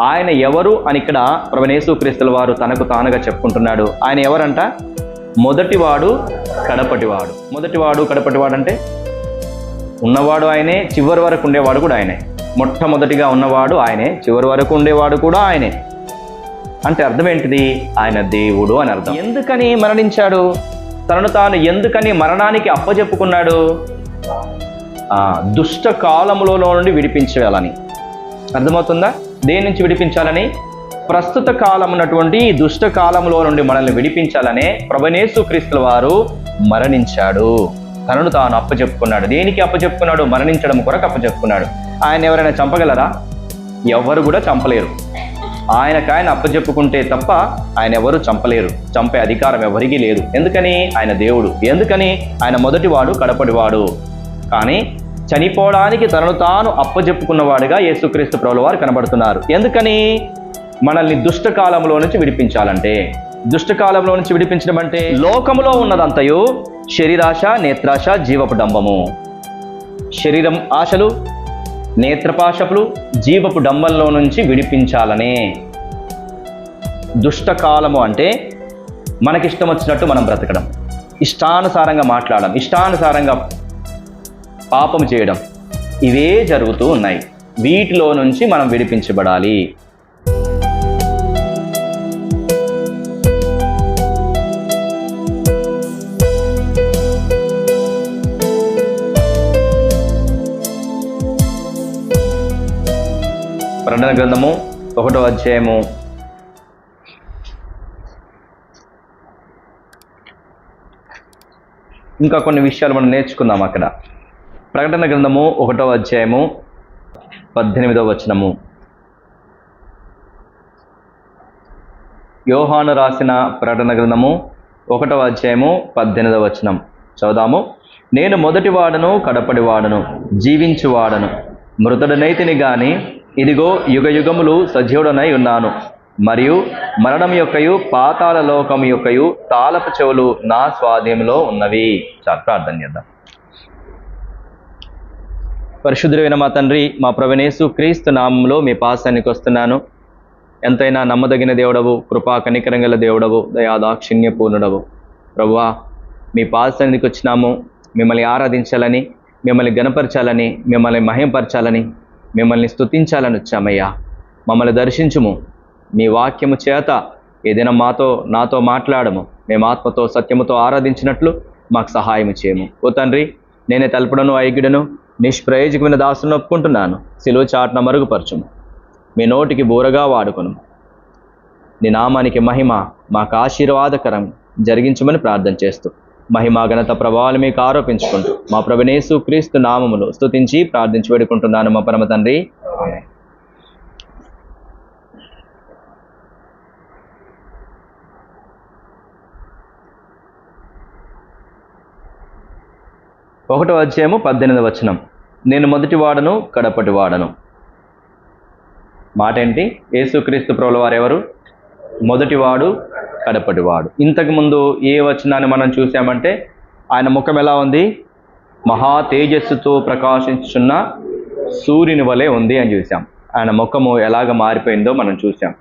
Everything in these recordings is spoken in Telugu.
ఆయన ఎవరు అని ఇక్కడ ప్రవణేశు క్రీస్తుల వారు తనకు తానుగా చెప్పుకుంటున్నాడు. ఆయన ఎవరంట? మొదటివాడు కడపటివాడు. మొదటివాడు కడపటివాడు అంటే ఉన్నవాడు ఆయనే చివరి వరకు ఉండేవాడు కూడా ఆయనే. మొట్టమొదటిగా ఉన్నవాడు ఆయనే చివరి వరకు ఉండేవాడు కూడా ఆయనే. అంటే అర్థం ఏంటిది? ఆయన దేవుడు అని అర్థం. ఎందుకని మరణించాడు? తనను తాను ఎందుకని మరణానికి అప్పచెప్పుకున్నాడు దుష్ట కాలములో నుండి విడిపించాలని అర్థమవుతుందా? దేని నుంచి విడిపించాలని? ప్రస్తుత కాలం ఉన్నటువంటి దుష్ట కాలంలో నుండి మనల్ని విడిపించాలనే ప్రభనేసు క్రీస్తుల వారు మరణించాడు. తనను తాను అప్పచెప్పుకున్నాడు దేనికి అప్పచెప్పుకున్నాడు మరణించడం కొరకు అప్పచెప్పుకున్నాడు ఆయన ఎవరైనా చంపగలరా? ఎవరు కూడా చంపలేరు. ఆయనకు ఆయన అప్పచెప్పుకుంటే తప్ప ఆయన ఎవరు చంపలేరు. చంపే అధికారం ఎవరికీ లేదు. ఎందుకని? ఆయన దేవుడు. ఎందుకని? ఆయన మొదటివాడు కడపటివాడు. కానీ చనిపోవడానికి తనను తాను అప్పజెప్పుకున్నవాడిగా యేసుక్రీస్తు ప్రభుల వారు కనబడుతున్నారు. ఎందుకని? మనల్ని దుష్టకాలంలో నుంచి విడిపించాలంటే. దుష్టకాలంలో నుంచి విడిపించడం అంటే? లోకములో ఉన్నదంతయు శరీరాశ నేత్రాశ జీవపు డంబము. శరీరం ఆశలు నేత్రపాశపులు జీవపు డంబంలో నుంచి విడిపించాలనే. దుష్టకాలము అంటే మనకిష్టం వచ్చినట్టు మనం బ్రతకడం. ఇష్టానుసారంగా మాట్లాడడం. ఇష్టానుసారంగా పాపం చేయడం. ఇవే జరుగుతూ ఉన్నాయి. వీటిలో నుంచి మనం విడిపించబడాలి. ప్రకటన గ్రంథము ఒకటో అధ్యాయము. ఇంకా కొన్ని విషయాలు మనం నేర్చుకుందాం అక్కడ. ప్రకటన గ్రంథము ఒకటో అధ్యాయము పద్దెనిమిదవ వచనము. యోహాను రాసిన ప్రకటన గ్రంథము ఒకటవ అధ్యాయము పద్దెనిమిదవ వచనం. చదుదాము నేను మొదటి వాడను కడపడి వాడను జీవించు వాడను. మృతుడనైతిని గాని ఇదిగో యుగ యుగములు సజీవుడనై ఉన్నాను. మరియు మరణం యొక్కయు పాతాల లోకం యొక్కయు తాళపు చెవులు నా స్వాధీనంలో ఉన్నవి. చాలా ప్రార్థన చేద్దాం. పరిశుద్ధుడైన మా తండ్రి మా ప్రవణేశు క్రీస్తు నామంలో మీ పాసానికి వస్తున్నాను. ఎంతైనా నమ్మదగిన దేవుడవు కృపా కనికరంగల దేవుడవు దయాదాక్షిణ్య పూర్ణుడవు ప్రవ్వా మీ పాశానికి వచ్చినాము. మిమ్మల్ని ఆరాధించాలని మిమ్మల్ని గనపరచాలని మిమ్మల్ని మహింపరచాలని మిమ్మల్ని స్తుతించాలని వచ్చామయ్యా. మమ్మల్ని దర్శించుము. మీ వాక్యము చేత ఏదైనా మాతో నాతో మాట్లాడము. మేము ఆత్మతో సత్యముతో ఆరాధించినట్లు మాకు సహాయం చేయము. ఓ తండ్రి నేనే తలపడను ఐగుడను. నిష్ప్రయోజకమైన దాసును ఒప్పుకుంటున్నాను. సిలువ చాటున మరుగుపరచుము. మీ నోటికి బూరగా వాడుకును. నీ నామానికి మహిమ మాకు ఆశీర్వాదకరం జరిగించమని ప్రార్థన చేస్తూ మహిమ ఘనత ప్రభావాలు మీకు ఆరోపించుకుంటూ మా ప్రభునేసు క్రీస్తు నామములు స్తుతించి ప్రార్థించి వేడుకుంటున్నాను మా పరమ తండ్రి. ఒకటో అధ్యాయము పద్దెనిమిది వచనం. నేను మొదటి వాడను కడపటి వాడను. మాట ఏంటి యేసుక్రీస్తు ప్రభుల వారు ఎవరు? మొదటివాడు కడపటివాడు ఇంతకు ముందు ఏ వచనాన్ని మనం చూసామంటే ఆయన ముఖం ఎలా ఉంది? మహా తేజస్సుతో ప్రకాశించున్న సూర్యుని వలె ఉంది అని చూసాం. ఆయన ముఖము ఎలాగ మారిపోయిందో మనం చూసాం.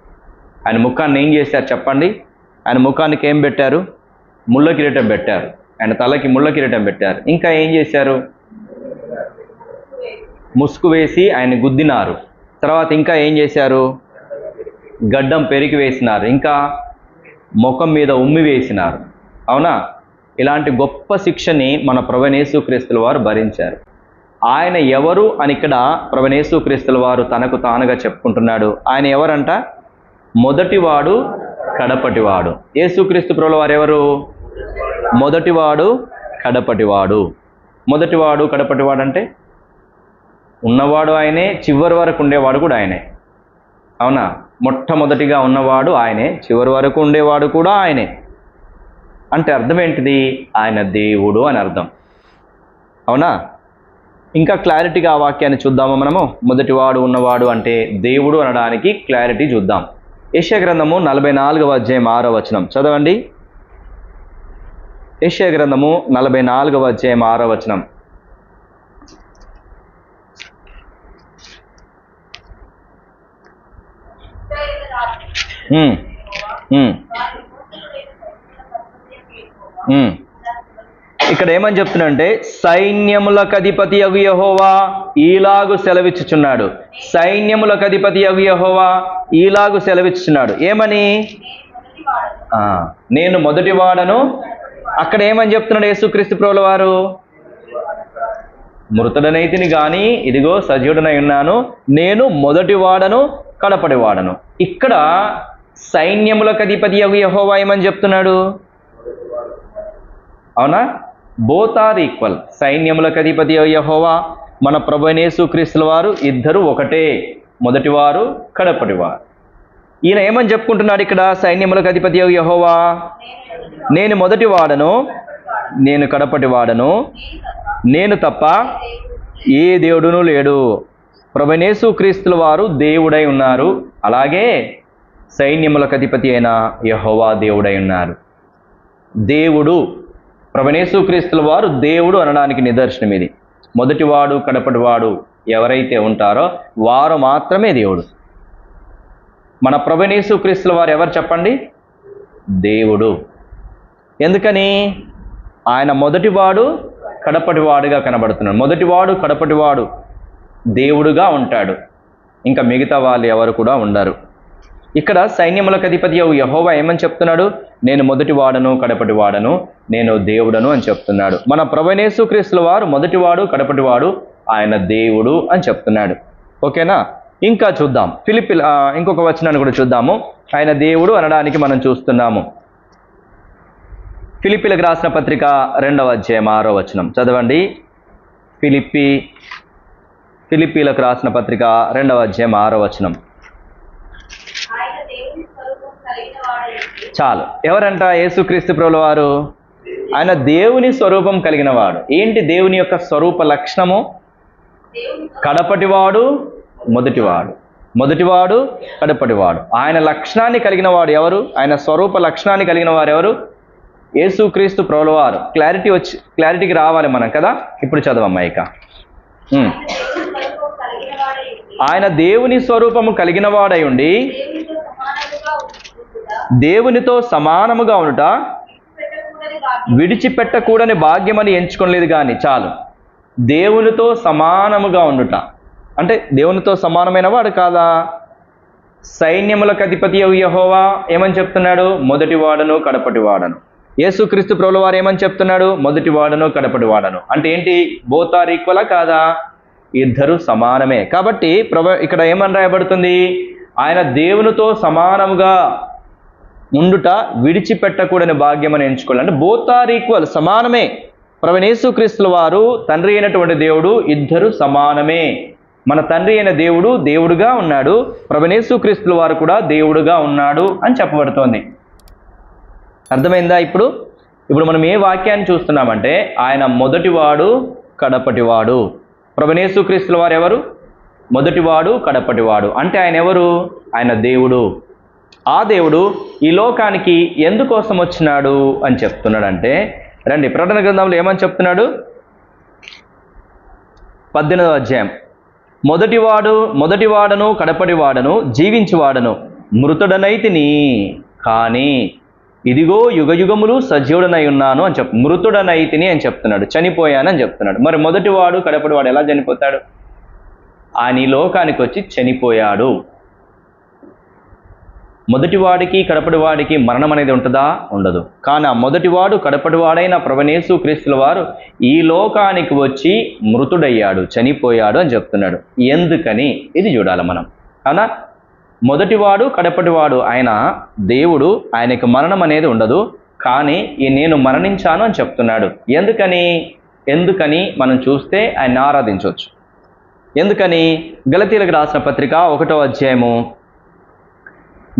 ఆయన ముఖాన్ని ఏం చేశారు చెప్పండి? ఆయన ముఖానికి ఏం పెట్టారు? ముళ్ళ కిరీటం పెట్టారు. ఆయన తలకి ముళ్ళ కిరీటం పెట్టారు. ఇంకా ఏం చేశారు? ముసుగు వేసి ఆయన గుద్దినారు. తర్వాత ఇంకా ఏం చేశారు? గడ్డం పెరిగి వేసినారు. ఇంకా ముఖం మీద ఉమ్మి వేసినారు. అవునా? ఇలాంటి గొప్ప శిక్షని మన ప్రవణేశు క్రీస్తుల వారు భరించారు. ఆయన ఎవరు అని ఇక్కడ ప్రవణేశు క్రీస్తుల వారు తనకు తానుగా చెప్పుకుంటున్నాడు. ఆయన ఎవరంట? మొదటివాడు కడపటివాడు. యేసుక్రీస్తు ప్రభుల వారు ఎవరు? మొదటివాడు కడపటివాడు. మొదటివాడు కడపటివాడు అంటే ఉన్నవాడు ఆయనే చివరి వరకు ఉండేవాడు కూడా ఆయనే. అవునా? మొట్టమొదటిగా ఉన్నవాడు ఆయనే చివరి వరకు ఉండేవాడు కూడా ఆయనే. అంటే అర్థం ఏంటిది? ఆయన దేవుడు అని అర్థం. అవునా? ఇంకా క్లారిటీగా ఆ వాక్యాన్ని చూద్దామా మనము? మొదటివాడు ఉన్నవాడు అంటే దేవుడు అనడానికి క్లారిటీ చూద్దాం. యశ్య గ్రంథము నలభై నాలుగవ అధ్యాయం ఆరో వచనం. చదవండి. యెషయా గ్రంథము నలభై నాలుగవ అధ్యాయం ఆరో వచనం. ఇక్కడ ఏమని చెప్తున్నాడంటే సైన్యములకు అధిపతి అగు యహోవా ఈలాగు సెలవిచ్చుచున్నాడు. సైన్యములకు అధిపతి అగు యహోవా ఈలాగు సెలవిచ్చుచున్నాడు. ఏమని? నేను మొదటి వాడను అక్కడ ఏమని చెప్తున్నాడు యేసుక్రీస్తు ప్రభుల వారు మృతుడనైతిని గాని ఇదిగో సజీవుడనై ఉన్నాను నేను మొదటి వాడను కడపటి వాడను. ఇక్కడ సైన్యములకు అధిపతి అవి యహోవా ఏమని చెప్తున్నాడు? అవునా? బోత్ ఆర్ ఈక్వల్ సైన్యములకు అధిపతి అవి యహోవా మన ప్రభునేసు క్రీస్తుల వారు ఇద్దరు ఒకటే. మొదటివారు కడపటివారు ఈయన ఏమని చెప్పుకుంటున్నాడు ఇక్కడ? సైన్యములకు అధిపతి యహోవా. నేను మొదటి వాడను నేను కడపటి వాడను నేను తప్ప ఏ దేవుడును లేడు. ప్రభనేసు క్రీస్తుల వారు దేవుడై ఉన్నారు. అలాగే సైన్యములకు అధిపతి అయిన యహోవా దేవుడై ఉన్నారు. దేవుడు ప్రభనేసు క్రీస్తుల వారు దేవుడు అనడానికి నిదర్శనం ఇది మొదటివాడు కడపటివాడు ఎవరైతే ఉంటారో వారు మాత్రమే దేవుడు. మన ప్రభనేసు క్రీస్తుల వారు ఎవరు చెప్పండి? దేవుడు. ఎందుకని? ఆయన మొదటివాడు కడపటివాడుగా కనబడుతున్నాడు. మొదటివాడు కడపటివాడు దేవుడుగా ఉంటాడు. ఇంకా మిగతా వాళ్ళు ఎవరు కూడా ఉండరు. ఇక్కడ సైన్యములకు అధిపతి అగు యహోవా ఏమని చెప్తున్నాడు? నేను మొదటి వాడను కడపటి వాడను నేను దేవుడను అని చెప్తున్నాడు. మన ప్రభనేసు క్రీస్తుల వారు మొదటివాడు కడపటివాడు ఆయన దేవుడు అని చెప్తున్నాడు. ఓకేనా? ఇంకా చూద్దాం. ఫిలిపి ఇంకొక వచనాన్ని కూడా చూద్దాము. ఆయన దేవుడు అనడానికి మనం చూస్తున్నాము. ఫిలిపిలకు రాసిన పత్రిక రెండవ అధ్యాయం ఆరో వచనం. చదవండి. ఫిలిప్పి ఫిలిప్పీలకు రాసిన పత్రిక రెండవ అధ్యాయం ఆరో వచనం. చాలు. ఎవరంట యేసుక్రీస్తు ప్రభుల వారు ఆయన దేవుని స్వరూపం కలిగిన వాడు ఏంటి దేవుని యొక్క స్వరూప లక్షణము? కడపటివాడు మొదటివాడు. మొదటివాడు కడపటివాడు ఆయన లక్షణాన్ని కలిగిన వాడు ఎవరు? ఆయన స్వరూప లక్షణాన్ని కలిగిన వారు ఎవరు? యేసుక్రీస్తు ప్రభులవారు క్లారిటీ వచ్చి క్లారిటీకి రావాలి మనం కదా? ఇప్పుడు చదవమ్మా ఇక. ఆయన దేవుని స్వరూపము కలిగిన వాడై ఉండి దేవునితో సమానముగా ఉండుట పెట్టకూడని విడిచిపెట్టకూడని భాగ్యమని ఎంచుకోలేదు కానీ చాలు. దేవునితో సమానముగా ఉండుట. అంటే దేవునితో సమానమైన వాడు కాదా? సైన్యములకు అధిపతి యహోవా ఏమని చెప్తున్నాడు? మొదటి కడపటివాడను కడపటి వాడను. యేసుక్రీస్తు ప్రభుల వారు ఏమని చెప్తున్నాడు? మొదటి కడపటివాడను కడపటి వాడను. అంటే ఏంటి? బోత్ ఆర్ ఈక్వలా కాదా? ఇద్దరు సమానమే. కాబట్టి ప్రభ ఇక్కడ ఏమని రాయబడుతుంది? ఆయన దేవునితో సమానముగా ఉండుట విడిచిపెట్టకూడని భాగ్యమని ఎంచుకోవాలి. అంటే బోత్ ఆర్ ఈక్వల్ సమానమే. ప్రవణేశుక్రీస్తుల వారు తండ్రి అయినటువంటి దేవుడు ఇద్దరు సమానమే. మన తండ్రి అయిన దేవుడు దేవుడుగా ఉన్నాడు. ప్రవణేశుక్రీస్తుల వారు కూడా దేవుడుగా ఉన్నాడు అని చెప్పబడుతోంది. అర్థమైందా ఇప్పుడు? ఇప్పుడు మనం ఏ వాక్యాన్ని చూస్తున్నామంటే ఆయన మొదటివాడు కడపటివాడు. ప్రభనేసుక్రీస్తుల వారు ఎవరు? మొదటివాడు కడపటివాడు. అంటే ఆయన ఎవరు? ఆయన దేవుడు. ఆ దేవుడు ఈ లోకానికి ఎందుకోసం వచ్చినాడు అని చెప్తున్నాడంటే రండి ప్రకటన గ్రంథంలో ఏమని చెప్తున్నాడు? పద్దెనిమిదవ అధ్యాయం. మొదటివాడు మొదటివాడను కడపటివాడను జీవించువాడను. మృతుడనైతిని. కానీ ఇదిగో యుగయుగములు సజీవుడనై ఉన్నాను అని చెప్ మృతుడనైతిని అని చెప్తున్నాడు. చనిపోయానని చెప్తున్నాడు. మరి మొదటివాడు కడపటివాడు ఎలా చనిపోతాడు? అని లోకానికి వచ్చి చనిపోయాడు. మొదటివాడికి కడపటివాడికి మరణం అనేది ఉంటుందా? ఉండదు. కానీ ఆ మొదటివాడు కడపటివాడైన ప్రభనేసు క్రీస్తుల వారు ఈ లోకానికి వచ్చి మృతుడయ్యాడు చనిపోయాడు అని చెప్తున్నాడు. ఎందుకని? ఇది చూడాలి మనం. అవునా మొదటివాడు కడపటివాడు ఆయన దేవుడు ఆయనకు మరణం అనేది ఉండదు. కానీ ఈ నేను మరణించాను అని చెప్తున్నాడు. ఎందుకని? ఎందుకని? మనం చూస్తే ఆయన ఆరాధించవచ్చు. ఎందుకని? గలతీలకు రాసిన పత్రిక ఒకటో అధ్యాయము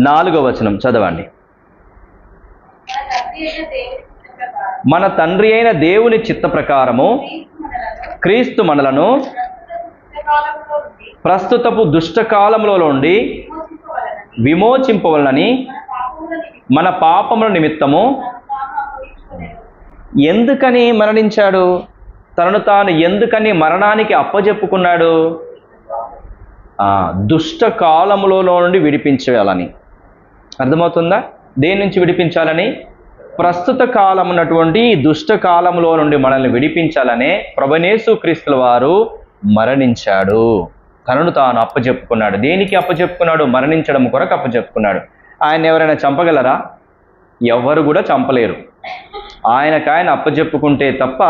నాలుగో వచనం చదవండి. మన తండ్రి అయిన దేవుని చిత్త ప్రకారము క్రీస్తు మనలను ప్రస్తుతపు దుష్టకాలంలో నుండి విమోచింపవలనని మన పాపముల నిమిత్తము ఎందుకని మరణించాడు? తనను తాను ఎందుకని మరణానికి అప్పజెప్పుకున్నాడు? దుష్ట కాలములో నుండి విడిపించాలని అర్థమవుతుందా? దేని నుంచి విడిపించాలని? ప్రస్తుత కాలం ఉన్నటువంటి దుష్ట కాలంలో నుండి మనల్ని విడిపించాలనే ప్రభనేసు క్రీస్తుల వారు మరణించాడు. తనను తాను అప్పచెప్పుకున్నాడు దేనికి అప్పచెప్పుకున్నాడు మరణించడం కొరకు అప్పచెప్పుకున్నాడు ఆయన ఎవరైనా చంపగలరా? ఎవరు కూడా చంపలేరు. ఆయనకు ఆయన అప్పచెప్పుకుంటే తప్ప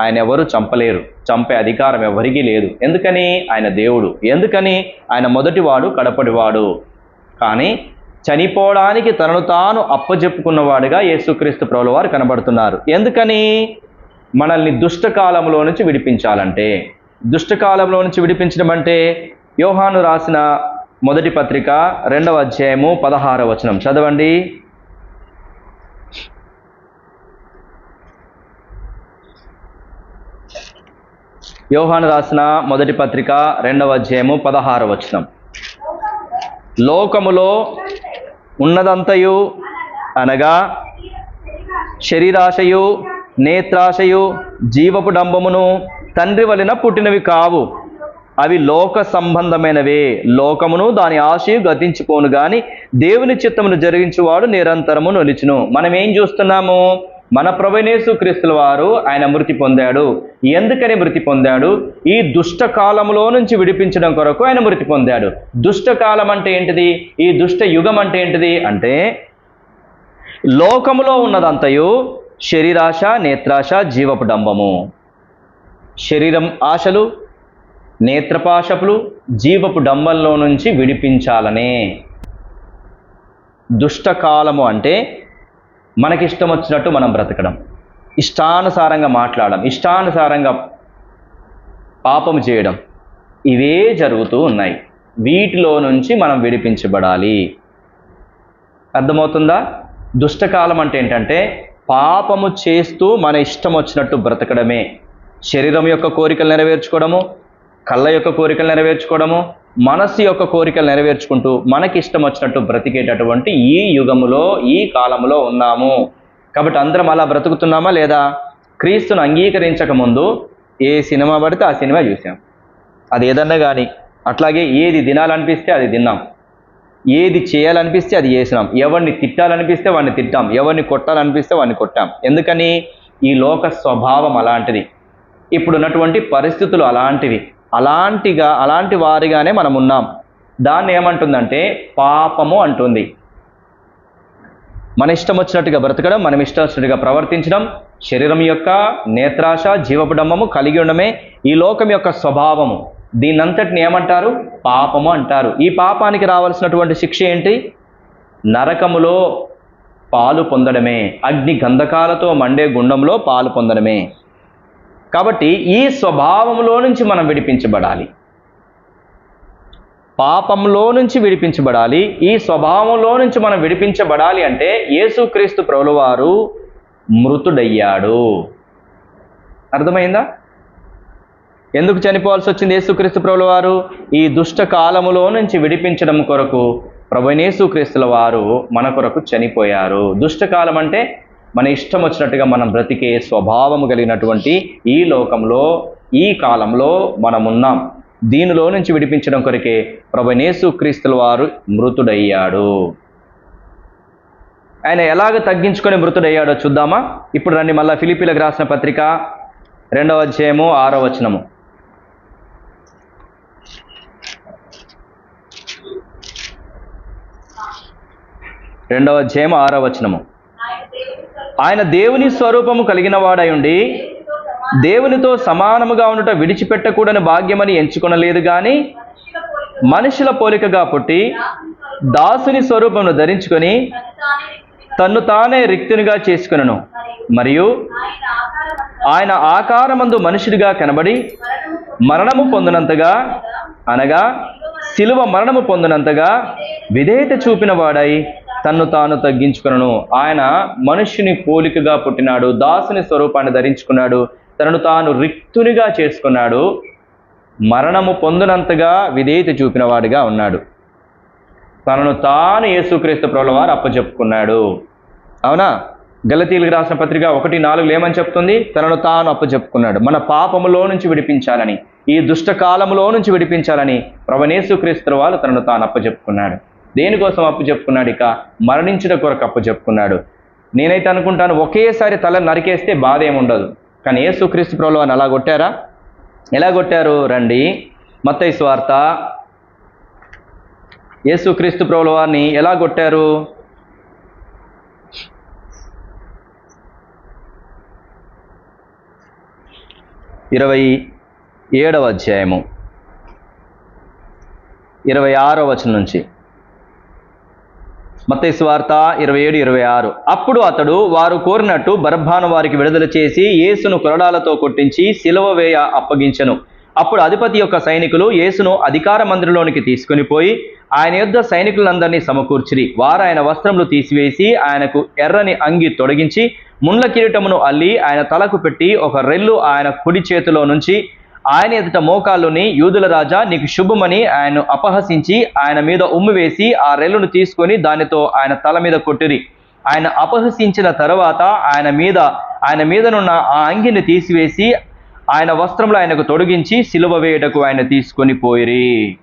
ఆయన ఎవరు చంపలేరు. చంపే అధికారం ఎవరికీ లేదు. ఎందుకని? ఆయన దేవుడు. ఎందుకని? ఆయన మొదటివాడు కడపటివాడు. కానీ చనిపోవడానికి తనను తాను అప్పజెప్పుకున్నవాడుగా యేసుక్రీస్తు ప్రభుల వారు కనబడుతున్నారు. ఎందుకని? మనల్ని దుష్టకాలంలో నుంచి విడిపించాలంటే. దుష్టకాలంలో నుంచి విడిపించడం అంటే? యోహాను రాసిన మొదటి పత్రిక రెండవ అధ్యాయము పదహార వచనం. చదవండి. యోహాను రాసిన మొదటి పత్రిక రెండవ అధ్యాయము పదహార వచనం. లోకములో ఉన్నదంతయు అనగా శరీరాశయు నేత్రాశయు జీవపు డంబమును తండ్రి వలన పుట్టినవి కావు. అవి లోక సంబంధమైనవే. లోకమును దాని ఆశయు గతించిపోను గాని దేవుని చిత్తమును జరిగించువాడు నిరంతరము నొలిచును. మనం ఏం చూస్తున్నాము? మన ప్రభనేసు క్రీస్తుల వారు ఆయన మృతి పొందాడు. ఎందుకని మృతి పొందాడు? ఈ దుష్ట కాలంలో నుంచి విడిపించడం కొరకు ఆయన మృతి పొందాడు. దుష్ట కాలం అంటే ఏంటిది? ఈ దుష్ట యుగం అంటే ఏంటిది? అంటే లోకములో ఉన్నదంతయు శరీరాశ నేత్రాశ జీవపు డంబము. శరీరం ఆశలు నేత్రపాశపులు జీవపు డంబంలో నుంచి విడిపించాలనే దుష్టకాలము అంటే మనకిష్టం వచ్చినట్టు మనం బ్రతకడం. ఇష్టానుసారంగా మాట్లాడడం ఇష్టానుసారంగా పాపం చేయడం ఇవే జరుగుతూ ఉన్నాయి. వీటిలో నుంచి మనం విడిపించబడాలి. అర్థమవుతుందా? దుష్టకాలం అంటే ఏంటంటే పాపము చేస్తూ మన ఇష్టం వచ్చినట్టు బ్రతకడమే. శరీరం యొక్క కోరికలు నెరవేర్చుకోవడము కళ్ళ యొక్క కోరికలు నెరవేర్చుకోవడము మనస్సు యొక్క కోరికలు నెరవేర్చుకుంటూ మనకి ఇష్టం వచ్చినట్టు బ్రతికేటటువంటి ఈ యుగములో ఈ కాలంలో ఉన్నాము. కాబట్టి అందరం అలా బ్రతుకుతున్నామా లేదా? క్రీస్తును అంగీకరించక ముందు ఏ సినిమా పడితే ఆ సినిమా చూసాం. అది ఏదన్నా కానీ అట్లాగే ఏది తినాలనిపిస్తే అది తిన్నాం. ఏది చేయాలనిపిస్తే అది చేసినాం. ఎవరిని తిట్టాలనిపిస్తే వాడిని తిట్టాం. ఎవరిని కొట్టాలనిపిస్తే వాడిని కొట్టాం. ఎందుకని? ఈ లోక స్వభావం అలాంటిది. ఇప్పుడున్నటువంటి పరిస్థితులు అలాంటివి. అలాంటిగా అలాంటి వారిగానే మనం ఉన్నాం దాన్ని ఏమంటుందంటే పాపము అంటుంది. మన ఇష్టం వచ్చినట్టుగా బ్రతకడం మనం ఇష్టం వచ్చినట్టుగా ప్రవర్తించడం శరీరం యొక్క నేత్రాశ జీవపడమ్మము కలిగి ఉండమే ఈ లోకం యొక్క స్వభావము. దీన్నంతటిని ఏమంటారు? పాపము అంటారు. ఈ పాపానికి రావాల్సినటువంటి శిక్ష ఏంటి? నరకములో పాలు పొందడమే. అగ్ని గంధకాలతో మండే గుండంలో పాలు పొందడమే. కాబట్టి ఈ స్వభావంలో నుంచి మనం విడిపించబడాలి. పాపంలో నుంచి విడిపించబడాలి. ఈ స్వభావంలో నుంచి మనం విడిపించబడాలి అంటే యేసుక్రీస్తు ప్రభులవారు మృతుడయ్యాడు. అర్థమైందా? ఎందుకు చనిపోవాల్సి వచ్చింది యేసుక్రీస్తు ప్రభుల వారు ఈ దుష్ట కాలములో నుంచి విడిపించడం కొరకు ప్రభునేసుక్రీస్తుల వారు మన కొరకు చనిపోయారు. దుష్టకాలం అంటే మన ఇష్టం వచ్చినట్టుగా మనం బ్రతికే స్వభావము కలిగినటువంటి ఈ లోకంలో ఈ కాలంలో మనం ఉన్నాం దీనిలో నుంచి విడిపించడం కొరకే ప్రభునేసు క్రీస్తుల వారు మృతుడయ్యాడు. ఆయన ఎలాగ తగ్గించుకొని మృతుడయ్యాడో చూద్దామా? ఇప్పుడు రండి మళ్ళీ ఫిలిపీలకు రాసిన పత్రిక రెండవ అధ్యాయము ఆరో వచనము. రెండవ అధ్యాయం ఆరో వచనము. ఆయన దేవుని స్వరూపము కలిగిన వాడై ఉండి దేవునితో సమానముగా ఉండుట విడిచిపెట్టకూడని భాగ్యమని ఎంచుకొనలేదు కానీ మనుషుల పోలికగా పుట్టి దాసుని స్వరూపమును ధరించుకొని తను తానే రిక్తునిగా తన్ను తానే రిక్తునిగా చేసుకునను. మరియు ఆయన ఆకారమందు మనుషుడిగా కనబడి మరణము మరణము పొందినంతగా అనగా శిలువ మరణము పొందినంతగా విధేయత చూపిన వాడై తన్ను తాను తగ్గించుకును ఆయన మనుష్యుని పోలికగా పుట్టినాడు దాసుని స్వరూపాన్ని ధరించుకున్నాడు తనను తాను రిక్తునిగా చేసుకున్నాడు మరణము పొందినంతగా విధేయత చూపినవాడిగా ఉన్నాడు. తనను తాను యేసుక్రీస్తు ప్రభుల వారు అప్పచెప్పుకున్నాడు అవునా? గలతీలకు రాసిన పత్రిక ఒకటి నాలుగు ఏమని చెప్తుంది? తనను తాను అప్పచెప్పుకున్నాడు మన పాపములో నుంచి విడిపించాలని ఈ దుష్ట కాలములో నుంచి విడిపించాలని ప్రభనేసుక్రీస్తు వాళ్ళు తనను తాను అప్పచెప్పుకున్నాడు దేనికోసం అప్పు చెప్పుకున్నాడు ఇక? మరణించుట కొరకు అప్పు చెప్పుకున్నాడు. నేనైతే అనుకుంటాను ఒకేసారి తల నరికేస్తే బాధ ఏముండదు కానీ యేసుక్రీస్తు ప్రభులు అని అలా కొట్టారా? ఎలా కొట్టారు? రండి. మత్తయి స్వార్త. యేసుక్రీస్తు ప్రభుల వారిని ఎలా కొట్టారు? ఇరవై ఏడవ అధ్యాయము. ఇరవై ఆరో వచనం నుంచి. మత్తయి సువార్త ఇరవై ఏడు ఇరవై ఆరు. అప్పుడు అతడు వారు కోరినట్టు బరబ్బాను వారికి విడుదల చేసి యేసును కొరడాలతో కొట్టించి సిలువ వేయ అప్పగించను. అప్పుడు అధిపతి యొక్క సైనికులు యేసును అధికార మందిరంలోనికి తీసుకుని పోయి ఆయన యొద్ద సైనికులందరినీ సమకూర్చిరి. వారు ఆయన వస్త్రములు తీసివేసి ఆయనకు ఎర్రని అంగి తొడిగించి ముండ్ల కిరీటమును అల్లి ఆయన తలకు పెట్టి ఒక రెల్లు ఆయన కుడి చేతిలో నుంచి ఆయన ఎదుట మోకాళ్ళుని యూదుల రాజా నీకు శుభమని ఆయన్ను అపహసించి ఆయన మీద ఉమ్మి వేసి ఆ రెల్లును తీసుకొని దానితో ఆయన తల మీద కొట్టిరి. ఆయన అపహసించిన తర్వాత ఆయన మీద ఆయన మీదనున్న ఆ అంగిని తీసివేసి ఆయన వస్త్రంలో ఆయనకు తొడిగించి సిలువ వేయుటకు ఆయన తీసుకొని పోయిరి.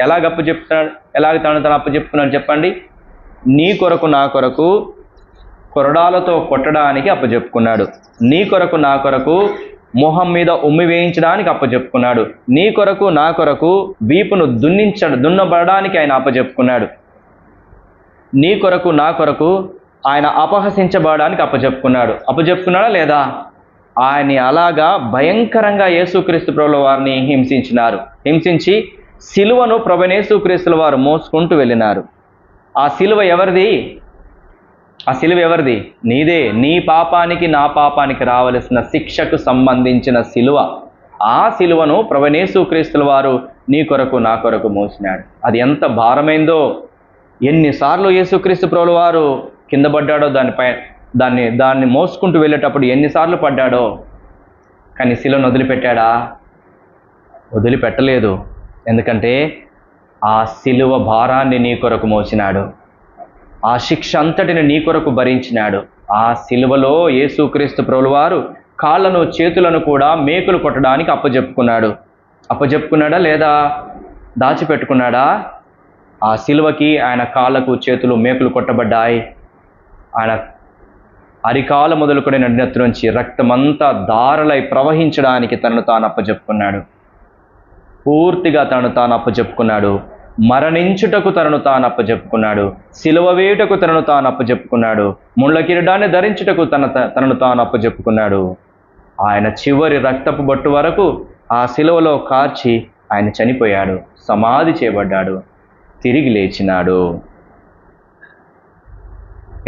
ఎలాగ అప్పు చెప్తున్నాడు ఎలాగ తను తను అప్పు చెప్తున్నాడు చెప్పండి? నీ కొరకు నా కొరకు కొరడాలతో కొట్టడానికి అప్పచెప్పుకున్నాడు నీ కొరకు నా కొరకు మొహం మీద ఉమ్మి వేయించడానికి అప్పచెప్పుకున్నాడు నీ కొరకు నా కొరకు వీపును దున్నించ దున్నబడడానికి ఆయన అప్పచెప్పుకున్నాడు నీ కొరకు నా కొరకు ఆయన అపహసించబడడానికి అప్పచెప్పుకున్నాడు అప్పచెప్పుకున్నాడా లేదా? ఆయన్ని అలాగా భయంకరంగా యేసుక్రీస్తు ప్రభుల వారిని హింసించినారు. హింసించి సిలువను ప్రభనేసుక్రీస్తుల వారు మోసుకుంటూ వెళ్ళినారు. ఆ సిలువ ఎవరిది? ఆ సిలువ ఎవరిది? నీదే. నీ పాపానికి నా పాపానికి రావలసిన శిక్షకు సంబంధించిన సిలువ. ఆ సిలువను ప్రవణేశుక్రీస్తుల వారు నీ కొరకు నా కొరకు మోసినాడు. అది ఎంత భారమైందో. ఎన్నిసార్లు యేసుక్రీస్తు ప్రభుల వారు కింద పడ్డాడో దానిపై దాన్ని దాన్ని మోసుకుంటూ వెళ్ళేటప్పుడు ఎన్నిసార్లు పడ్డాడో. కానీ శిలువను వదిలిపెట్టాడా? వదిలిపెట్టలేదు. ఎందుకంటే ఆ శిలువ భారాన్ని నీ కొరకు మోసినాడు. ఆ శిక్ష అంతటిని నీ కొరకు భరించినాడు. ఆ శిలువలో యేసుక్రీస్తు ప్రభులవారు కాళ్ళను చేతులను కూడా మేకులు కొట్టడానికి అప్పజెప్పుకున్నాడు. అప్పజెప్పుకున్నాడా లేదా దాచిపెట్టుకున్నాడా? ఆ శిలువకి ఆయన కాళ్ళకు చేతులు మేకులు కొట్టబడ్డాయి. ఆయన అరికాల మొదలుకొని నడినత్తు నుంచి రక్తమంతా దారలై ప్రవహించడానికి తనను తాను అప్పజెప్పుకున్నాడు. పూర్తిగా తనను తాను అప్పచెప్పుకున్నాడు మరణించుటకు తనను తాను అప్పచెప్పుకున్నాడు సిలువ వేయుటకు తనను తాను అప్పచెప్పుకున్నాడు ముళ్ళ కిరీటాన్ని ధరించుటకు తన తనను తాను అప్పచెప్పుకున్నాడు ఆయన చివరి రక్తపు బొట్టు వరకు ఆ సిలువలో కార్చి ఆయన చనిపోయాడు. సమాధి చేయబడ్డాడు. తిరిగి లేచినాడు.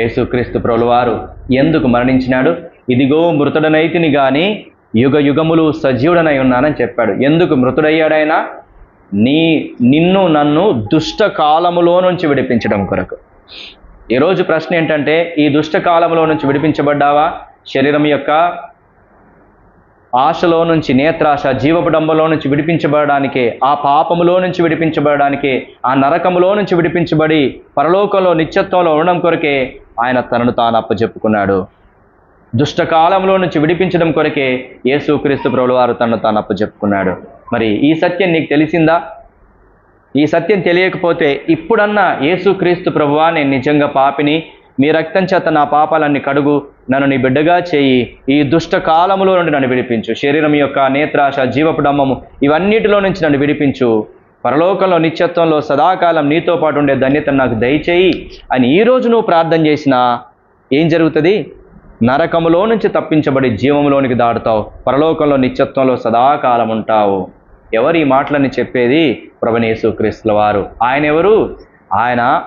యేసుక్రీస్తు ప్రభులవారు ఎందుకు మరణించినాడు? ఇదిగో మృతుడనైతిని గాని యుగ యుగములు సజీవుడనై ఉన్నానని చెప్పాడు. ఎందుకు మృతుడయ్యాడైనా? నీ నిన్ను నన్ను దుష్ట కాలములో నుంచి విడిపించడం కొరకు. ఈరోజు ప్రశ్న ఏంటంటే ఈ దుష్ట కాలంలో నుంచి విడిపించబడ్డావా? శరీరం యొక్క ఆశలో నుంచి నేత్రాశ జీవపడంబలో నుంచి విడిపించబడడానికి ఆ పాపములో నుంచి విడిపించబడడానికి ఆ నరకములో నుంచి విడిపించబడి పరలోకంలో నిత్యత్వంలో ఉండడం కొరకే ఆయన తనను తాను అప్పచెప్పుకున్నాడు దుష్టకాలంలో నుంచి విడిపించడం కొరకే యేసుక్రీస్తు ప్రభుల వారు తనను తాను అప్పచెప్పుకున్నాడు మరి ఈ సత్యం నీకు తెలిసిందా? ఈ సత్యం తెలియకపోతే ఇప్పుడన్నా యేసుక్రీస్తు ప్రభువా నేను నిజంగా పాపిని మీ రక్తం చేత నా పాపాలన్నీ కడుగు నన్ను నీ బిడ్డగా చేయి ఈ దుష్ట కాలములో నుండి నన్ను విడిపించు. శరీరం యొక్క నేత్రాశ జీవపు డమ్మము ఇవన్నిటిలో నుంచి నన్ను విడిపించు. పరలోకంలో నిత్యత్వంలో సదాకాలం నీతో పాటు ఉండే ధన్యతను నాకు దయచేయి అని ఈ రోజు నువ్వు ప్రార్థన చేసినా ఏం జరుగుతుంది? నరకములో నుంచి తప్పించబడి జీవములోనికి దాడుతావు పరలోకంలో నిత్యత్వంలో సదాకాలం ఉంటావు. ఎవరు ఈ మాటలని చెప్పేది? ప్రభనేసు క్రీస్తుల వారు. ఆయన ఎవరు? ఆయన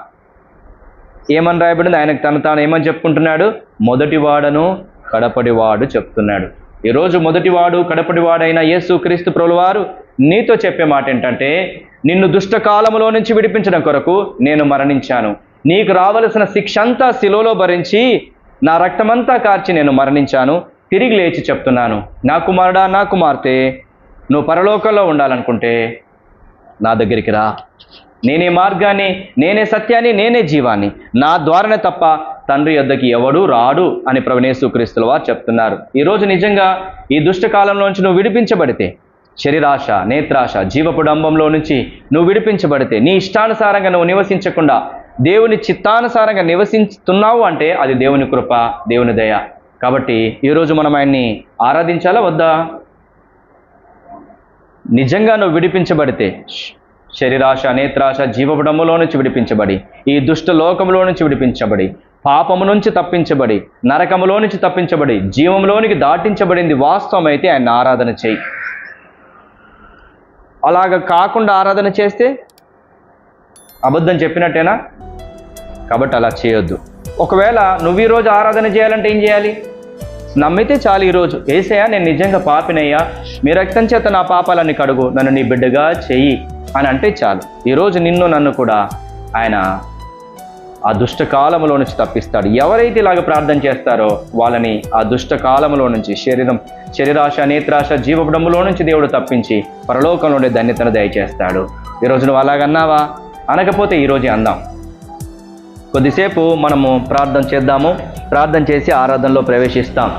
ఏమని రాయబడింది? ఆయనకు తను తాను ఏమని చెప్పుకుంటున్నాడు? మొదటివాడను కడపడివాడు చెప్తున్నాడు. ఈరోజు మొదటివాడు కడపడివాడైన యేసు క్రీస్తు ప్రభులవారు నీతో చెప్పే మాట ఏంటంటే నిన్ను దుష్టకాలములో నుంచి విడిపించడం కొరకు నేను మరణించాను. నీకు రావలసిన శిక్ష అంతా శిలోలో భరించి నా రక్తమంతా కార్చి నేను మరణించాను. తిరిగి లేచి చెప్తున్నాను. నా కుమారుడా నా కుమార్తె నువ్వు పరలోకంలో ఉండాలనుకుంటే నా దగ్గరికి రా. నేనే మార్గాన్ని నేనే సత్యాన్ని నేనే జీవాన్ని. నా ద్వారానే తప్ప తండ్రి యొద్దకి ఎవడు రాడు అని ప్రవణేశు క్రీస్తుల వారు చెప్తున్నారు. ఈరోజు నిజంగా ఈ దుష్టకాలంలోంచి నువ్వు విడిపించబడితే శరీరాశ నేత్రాశ జీవపుడంబంలో నుంచి నువ్వు విడిపించబడితే నీ ఇష్టానుసారంగా నువ్వు నివసించకుండా దేవుని చిత్తానుసారంగా నివసిస్తున్నావు అంటే అది దేవుని కృప దేవుని దయ. కాబట్టి ఈరోజు మనం ఆయన్ని ఆరాధించాలా వద్దా? నిజంగా నువ్వు విడిపించబడితే శరీరాశ నేత్రాశ జీవపడములో నుంచి విడిపించబడి ఈ దుష్ట లోకములో నుంచి విడిపించబడి పాపము నుంచి తప్పించబడి నరకములో నుంచి తప్పించబడి జీవంలోనికి దాటించబడింది వాస్తవం అయితే ఆయన ఆరాధన చేయి. అలాగ కాకుండా ఆరాధన చేస్తే అబద్ధం చెప్పినట్టేనా? కాబట్టి అలా చేయొద్దు. ఒకవేళ నువ్వు ఈరోజు ఆరాధన చేయాలంటే ఏం చేయాలి? నమ్మితే చాలు ఈరోజు. ఏసయ్యా నేను నిజంగా పాపినయ్యా. మీ రక్తం చేత నా పాపాలన్నీ కడుగు. నన్ను నీ బిడ్డగా చెయ్యి అని అంటే చాలు. ఈరోజు నిన్ను నన్ను కూడా ఆయన ఆ దుష్ట కాలంలో నుంచి తప్పిస్తాడు. ఎవరైతే ఇలాగ ప్రార్థన చేస్తారో వాళ్ళని ఆ దుష్ట కాలంలో నుంచి శరీరం శరీరాశ నేత్రాశ జీవపడములో నుంచి దేవుడు తప్పించి పరలోకంలో ధన్యతను దయచేస్తాడు. ఈరోజు నువ్వు అలాగన్నావా? అనకపోతే ఈరోజే అందాం. కొద్దిసేపు మనము ప్రార్థన చేద్దాము. ప్రార్థన చేసి ఆరాధనలో ప్రవేశిస్తాం.